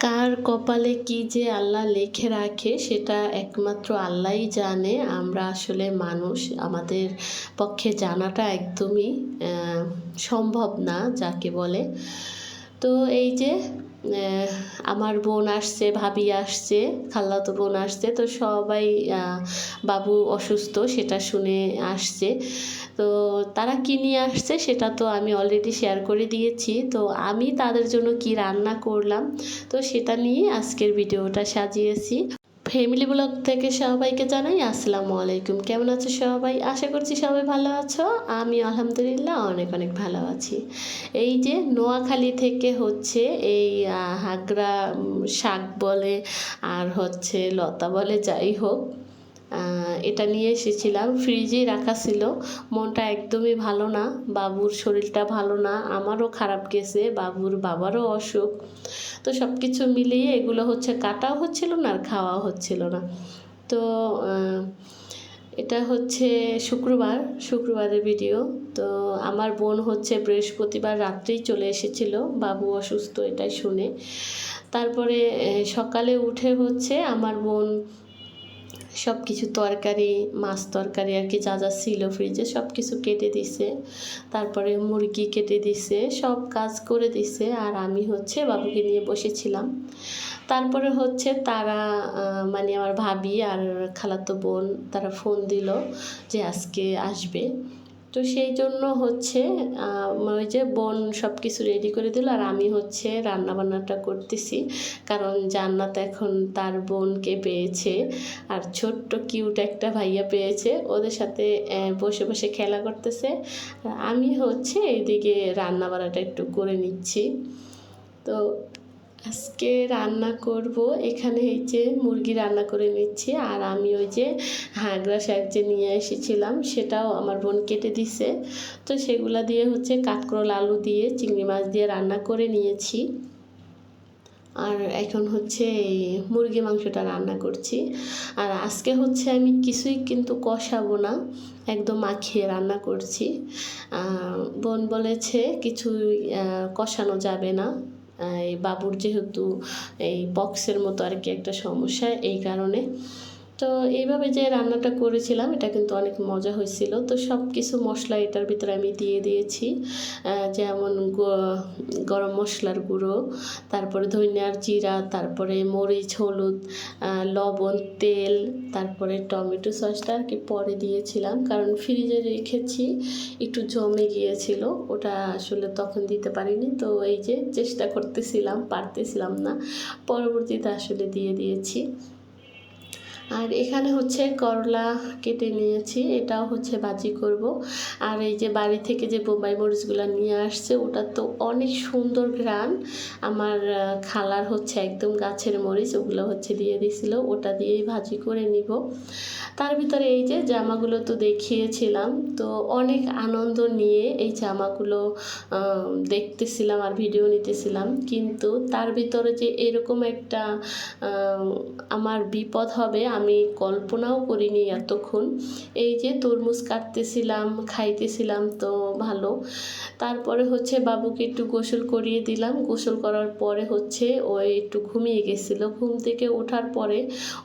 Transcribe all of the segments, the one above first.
কার কপালে কি যে আল্লাহ লেখে রাখে, সেটা একমাত্র আল্লাহই জানে। আমরা আসলে মানুষ, আমাদের পক্ষে জানাটা একদমই সম্ভব না, যাকে বলে। তো এই যে আমার বোন আসছে, ভাবি আসছে খালাতো বোন আসছে, তো সবাই বাবু অসুস্থ সেটা শুনে আসছে। তো তারা কি নিয়ে আসছে সেটা তো আমি অলরেডি শেয়ার করে দিয়েছি। তো আমি তাদের জন্য কি রান্না করলাম, তো সেটা নিয়ে আজকের ভিডিওটা সাজিয়েছি। ফ্যামিলি ব্লগ থেকে সবাইকে জানাই আসসালামু আলাইকুম। কেমন আছো সবাই? আশা করছি সবাই ভালো আছো। আমি আলহামদুলিল্লাহ অনেক অনেক ভালো আছি। এই যে নোয়াখালী থেকে হচ্ছে এই হাগরা শাক বলে আর হচ্ছে লতা বলে যাই হোক এটা নিয়ে এসেছিলাম। ফ্রিজে রাখা ছিল। মনটা একদমই ভালো না। বাবুর শরীরটা ভালো না। আমারও খারাপ গেছে। বাবুর বাবারও অসুখ। তো সব কিছু মিলিয়ে এগুলো হচ্ছে, কাটাও হচ্ছিল না আর খাওয়াও হচ্ছিল না। তো এটা হচ্ছে শুক্রবার, শুক্রবারের ভিডিও তো আমার বোন হচ্ছে বৃহস্পতিবার রাত্রেই চলে এসেছিল। বাবু অসুস্থ, এটাই শুনে। তারপরে সকালে উঠে হচ্ছে আমার বোন সব কিছু তরকারি, মাছ তরকারি আর কি যা যা ছিল ফ্রিজে সব কিছু কেটে দিছে। তারপরে মুরগি কেটে দিছে, সব কাজ করে দিছে আর আমি হচ্ছে বাবুকে নিয়ে বসেছিলাম। তারপরে হচ্ছে তারা মানে আমার ভাবি আর খালাতো বোন তারা ফোন দিল যে আজকে আসবে। তো সেই জন্য হচ্ছে ওই যে বোন সব কিছু রেডি করে দিল আর আমি হচ্ছে রান্না বান্নাটা করতেছি। কারণ জান্নাত এখন তার বোনকে পেয়েছে আর ছোট্ট কিউট একটা ভাইয়া পেয়েছে, ওদের সাথে বসে বসে খেলা করতেছে। আমি হচ্ছে এইদিকে রান্না বান্নাটা একটু করে নিচ্ছি। তো আজকে রান্না করব। এখানে এই যে মুরগি রান্না করে নিচ্ছি, আর আমি ওই যে হাঁগড়া শাক যে নিয়ে এসেছিলাম, সেটাও আমার বোন কেটে দিছে। তো সেগুলা দিয়ে হচ্ছে কাঁকরোল, আলু দিয়ে, চিংড়ি মাছ দিয়ে রান্না করে নিয়েছি। আর এখন হচ্ছে এই মুরগি মাংসটা রান্না করছি। আর আজকে হচ্ছে আমি কিছুই কিন্তু কষাবো না, একদম মাখিয়ে রান্না করছি। বোন বলেছে কিছুই কষানো যাবে না। বাবুর যেহেতু এই বক্সের মতো আর কি একটা সমস্যা এই কারণে তো এইভাবে যে রান্নাটা করেছিলাম, এটা কিন্তু অনেক মজা হয়েছিল। তো সব কিছু মশলা এটার ভিতরে আমি দিয়ে দিয়েছি। যেমন গরম মশলার গুঁড়ো, তারপরে ধনিয়ার জিরা, তারপরে মরিচ, হলুদ লবণ, তেল, তারপরে টমেটো সসটা আর কি পরে দিয়েছিলাম। কারণ ফ্রিজে রেখেছি, একটু জমে গিয়েছিল, ওটা আসলে তখন দিতে পারিনি। তো এই যে চেষ্টা করতেছিলাম, পারতেছিলাম না। পরবর্তীতে আসলে দিয়ে দিয়েছি। আর এখানে হচ্ছে করলা কেটে নিয়েছি, এটাও হচ্ছে ভাজি করব। আর এই যে বাড়ি থেকে যে বোম্বাই মরিচগুলো নিয়ে আসছে, ওটা তো অনেক সুন্দর ঘ্রাণ। আমার খালার হচ্ছে একদম গাছের মরিচ, ওগুলো হচ্ছে দিয়ে দিছিল, ওটা দিয়েই ভাজি করে নিব। তার ভিতরে এই যে জামাগুলো তো দেখিয়েছিলাম, তো অনেক আনন্দ নিয়ে এই জামাগুলো দেখতেছিলাম আর ভিডিও নিতেছিলাম। কিন্তু তার ভিতরে যে এরকম একটা আমার বিপদ হবে আমি কল্পনাও করিনি এতক্ষণ। এই যে তরমুজ কাটতেছিলাম, খাইতেছিলাম তো ভালো। তারপরে হচ্ছে বাবুকে একটু গোসল করিয়ে দিলাম। গোসল করার পরে হচ্ছে ও একটু ঘুমিয়ে গেছিল। ঘুম থেকে ওঠার পরে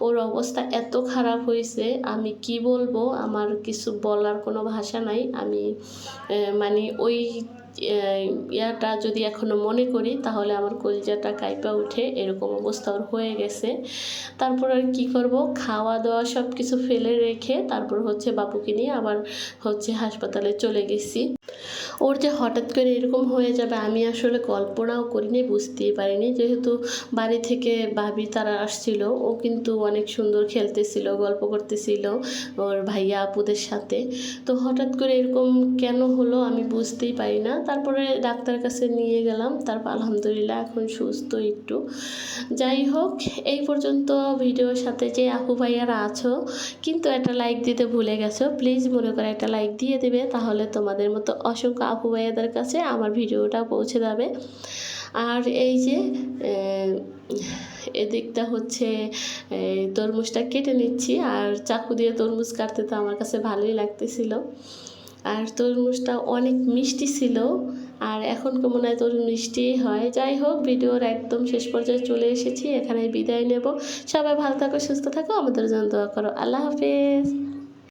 ওর অবস্থা এত খারাপ হয়েছে, আমি কি বলব? আমার কিছু বলার কোনো ভাষা নাই। আমি মানে ওই ইয়াটা যদি এখনও মনে করি, তাহলে আমার কলিজাটা কাইপা উঠে এরকম অবস্থা ওর হয়ে গেছে। তারপর আর কি করব? খাওয়া দাওয়া সব কিছু ফেলে রেখে তারপর হচ্ছে বাবুকে নিয়ে আবার হচ্ছে হাসপাতালে চলে গেছি। ওর যে হঠাৎ করে এরকম হয়ে যাবে, আমি আসলে কল্পনাও করিনি, বুঝতেই পারিনি। যেহেতু বাড়ি থেকে ভাবি তারা আসছিল, ও কিন্তু অনেক সুন্দর খেলতেছিল, গল্প করতেছিল ওর ভাইয়া আপুদের সাথে। তো হঠাৎ করে এরকম কেন হলো আমি বুঝতেই পারি না। তারপরে ডাক্তারের কাছে নিয়ে গেলাম, তারপর আলহামদুলিল্লাহ এখন সুস্থ একটু। যাই হোক, এই পর্যন্ত ভিডিওর সাথে যে আপু ভাইয়ারা আছো, কিন্তু একটা লাইক দিতে ভুলে গেছো প্লিজ মনে করে একটা লাইক দিয়ে দেবে, তাহলে তোমাদের মতো অসংখ্য আপু ভাইয়াদের কাছে আমার ভিডিওটা পৌঁছে যাবে। আর এই যে এদিকটা হচ্ছে তরমুজটা কেটে নিচ্ছি। আর চাকু দিয়ে তরমুজ কাটতে তো আমার কাছে ভালোই লাগতেছিল। আর তরমুজটা অনেক মিষ্টি ছিল। আর এখন মনে হয় তোর মিষ্টিই হয়। যাই হোক, ভিডিওর একদম শেষ পর্যায়ে চলে এসেছি। এখানে বিদায় নেব। সবাই ভালো থাকো, সুস্থ থাকো। আমাদের জন্য দোয়া করো। আল্লাহ হাফেজ।